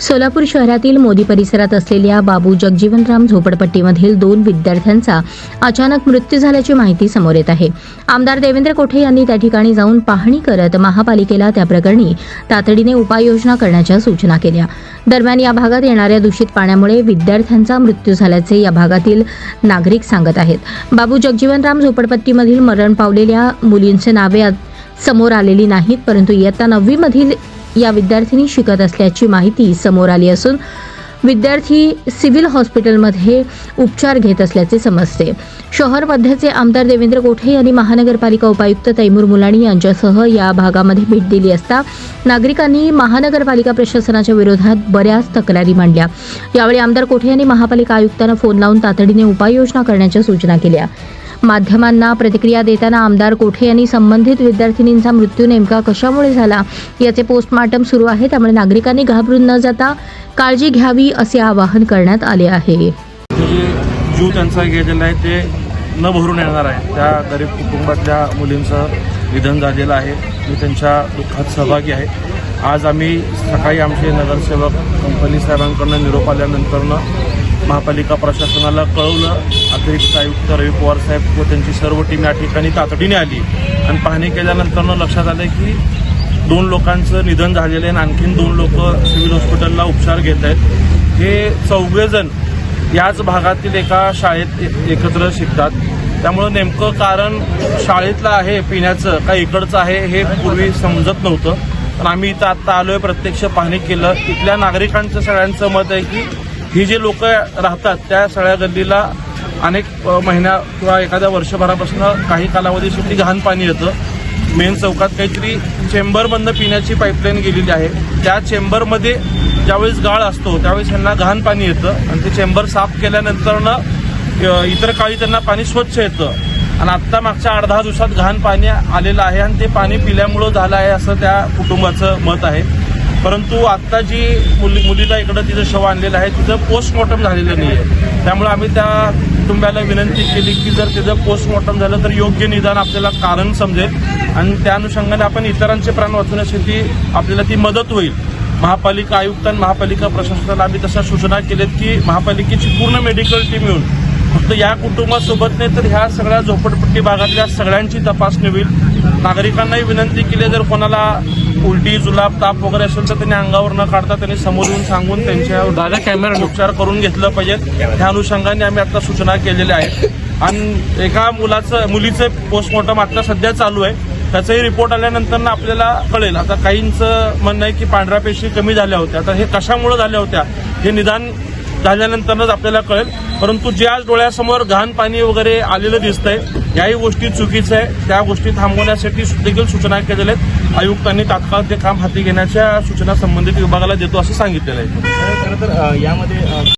सोलापूर शहरातील मोदी परिसरात असलेल्या बाबू जगजीवनराम झोपडपट्टीमधील दोन विद्यार्थ्यांचा अचानक मृत्यू झाल्याची माहिती समोर येत आहे. आमदार देवेंद्र कोठे यांनी त्या ठिकाणी जाऊन पाहणी करत महापालिकेला त्या प्रकरणी तातडीने उपाययोजना करण्याच्या सूचना केल्या. दरम्यान या भागात येणाऱ्या दूषित पाण्यामुळे विद्यार्थ्यांचा मृत्यू झाल्याचे या भागातील नागरिक सांगत आहेत. बाबू जगजीवनराम झोपडपट्टीमधील मरण पावलेल्या मुलींचे नावे समोर आलेली नाहीत परंतु इयत्ता नववीमधील या विद्यार्थिनी शिकत असल्याची माहिती समोर आली असून विद्यार्थी सिव्हिल हॉस्पिटलमध्ये उपचार घेत असल्याचे समजते. शहर मध्यचे आमदार देवेंद्र कोठे यांनी महानगरपालिका उपायुक्त तैमूर मुलाणी यांच्यासह या भागामध्ये भेट दिली असता नागरिकांनी महानगरपालिका प्रशासनाच्या विरोधात बऱ्याच तक्रारी मांडल्या. यावेळी आमदार कोठे यांनी महापालिका आयुक्तांना फोन लावून तातडीने उपाययोजना करण्याच्या सूचना केल्या. माध्यमांना प्रतिक्रिया देताना आमदार कोठे यांनी संबंधित विद्यार्थिनींचा मृत्यू नेमका कशामुळे झाला? याचे पोस्टमार्टम सुरू आहे त्यामुळे नागरिकांनी घाबरून न जाता काळजी घ्यावी असे आवाहन करण्यात आले आहे. जीव त्यांचा गेलेला आहे ते न भरून येणार आहे. त्या गरीब कुटुंबातल्या मुलींचं निधन झालेलं आहे. मी त्यांच्या दुःखात सहभागी आहे. आज आम्ही सकाळी आमचे नगरसेवक कंपनी साहेबांकडनं निरोप आल्यानंतरनं महापालिका प्रशासनाला कळवलं. अतिरिक्त आयुक्त रवी पवार साहेब व त्यांची सर्व टीम या ठिकाणी तातडीने आली. आणि पाहणी केल्यानंतरनं लक्षात आलं की दोन लोकांचं निधन झालेलं आहे आणि आणखीन दोन लोक सिव्हिल हॉस्पिटलला उपचार घेत आहेत. हे चौघेजण याच भागातील एका शाळेत एकत्र शिकतात. त्यामुळं नेमकं कारण शाळेतलं आहे पिण्याचं का इकडचं आहे हे पूर्वी समजत नव्हतं. पण आम्ही इथं आत्ता आलोय प्रत्यक्ष पाहणी केलं. इथल्या नागरिकांचं सगळ्यांचं मत आहे की ही जी लोक राहतात त्या सगळ्या गल्लीला अनेक महिन्या किंवा एखाद्या वर्षभरापासून काही कालावधीसाठी घाण पाणी येतं. मेन चौकात काहीतरी चेंबरमधनं पिण्याची पाईपलाईन गेलेली आहे. त्या चेंबरमध्ये ज्यावेळेस गाळ असतो त्यावेळेस त्यांना घाण पाणी येतं आणि ते चेंबर साफ केल्यानंतरनं इतर काळी त्यांना पाणी स्वच्छ येतं. आणि आत्ता मागच्या आठ दहा दिवसात घाण पाणी आलेलं आहे आणि ते पाणी पिल्यामुळं झालं आहे असं त्या कुटुंबाचं मत आहे. परंतु आत्ता जी मुली मुलीला इकडं तिचं शव आणलेलं आहे तिचं पोस्टमॉर्टम झालेलं नाही आहे त्यामुळे आम्ही त्या कुटुंबाला विनंती केली की जर तिचं पोस्टमॉर्टम झालं तर योग्य निदान आपल्याला कारण समजेल. आणि त्या अनुषंगाने आपण इतरांचे प्राण वाचवण्यासाठी आपल्याला ती मदत होईल. महापालिका आयुक्त आणि महापालिका प्रशासनाला आम्ही तशा सूचना केल्यात की महापालिकेची पूर्ण मेडिकल टीम येऊन फक्त या कुटुंबासोबत नाही तर ह्या सगळ्या झोपडपट्टी भागातल्या सगळ्यांची तपासणी होईल. नागरिकांनाही विनंती केली जर कोणाला उलटी जुलाब ताप वगैरे असेल तर त्यांनी अंगावर न काढता त्यांनी समोर येऊन सांगून त्यांच्या दादा कॅमेरा उपचार करून घेतलं पाहिजेत त्या अनुषंगाने आम्ही आता सूचना केलेल्या आहेत. आणि एका मुलाचं मुलीचं पोस्टमॉर्टम आता सध्या चालू आहे. त्याचाही रिपोर्ट आल्यानंतर ना आपल्याला कळेल. आता काहींचं म्हणणं आहे की पांढऱ्या पेशी कमी झाल्या होत्या. आता हे कशामुळे झाल्या होत्या? हे निदान झाल्यानंतरच आपल्याला कळेल. परंतु जे आज डोळ्यासमोर घाण पाणी वगैरे आलेलं दिसतंय याही गोष्टी चुकीचं आहे. त्या गोष्टी थांबवण्यासाठी देखील सूचना केलेल्या आहेत. आयुक्तांनी तात्काळ ते काम हाती घेण्याच्या सूचना संबंधित विभागाला देतो असं सांगितलेलं आहे. खरं तर यामध्ये